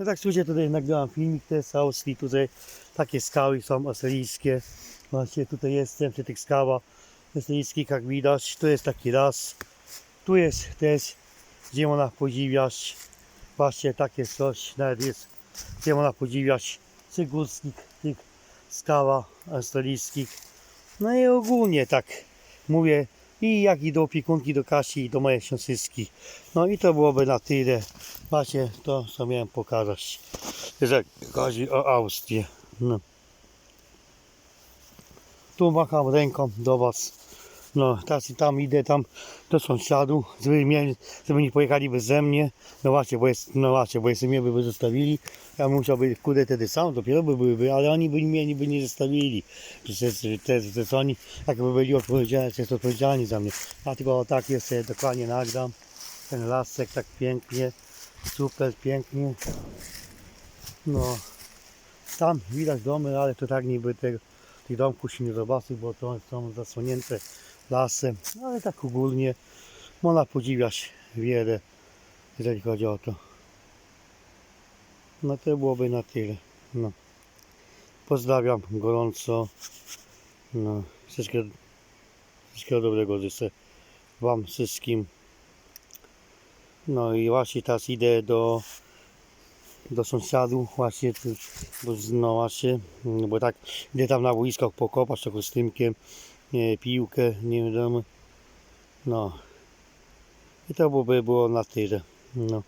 No tak słuchajcie, tutaj nagrałam filmik, jest z Austrii, tutaj takie skały są australijskie. Właśnie tutaj jestem przy tych skałach australijskich, jak widać. Tu jest taki las. Tu jest też, gdzie można podziwiać właśnie takie coś, nawet jest, gdzie można podziwiać tych górskich, tych skałach australijskich. No i ogólnie tak mówię, i jak i do opiekunki, do Kasi, i do mojej siostrzyski. No i to byłoby na tyle. Macie to, co miałem pokazać, jeżeli chodzi o Austrię. No. Tu macham ręką do Was. No, teraz i tam idę tam do sąsiadów, żeby, mieli, żeby nie pojechali beze mnie. No właśnie, bo jest, no właśnie, bo jeśli mnie by zostawili, ja musiałby kurde wtedy sam, dopiero by były, ale oni by mnie by nie zostawili. Przecież te, te, te oni, jakby byli odpowiedzialni, jest odpowiedzialni za mnie. A tylko tak sobie dokładnie nagram. Ten lasek tak pięknie, super pięknie. No, tam widać domy, ale to tak niby tego, tych domków się nie zobaczy, bo to są zasłonięte lasem, ale tak ogólnie można podziwiać wiele, jeżeli chodzi o to. No to byłoby na tyle. No. Pozdrawiam gorąco. No, wszystkiego, wszystkiego dobrego życzę Wam wszystkim. No i właśnie teraz idę do do sąsiadów właśnie, tu- bo no właśnie, bo tak idę tam na boiskach pokopać to kostymkiem, nie, piłkę, nie wiadomo. No. I to by było na tyle. No.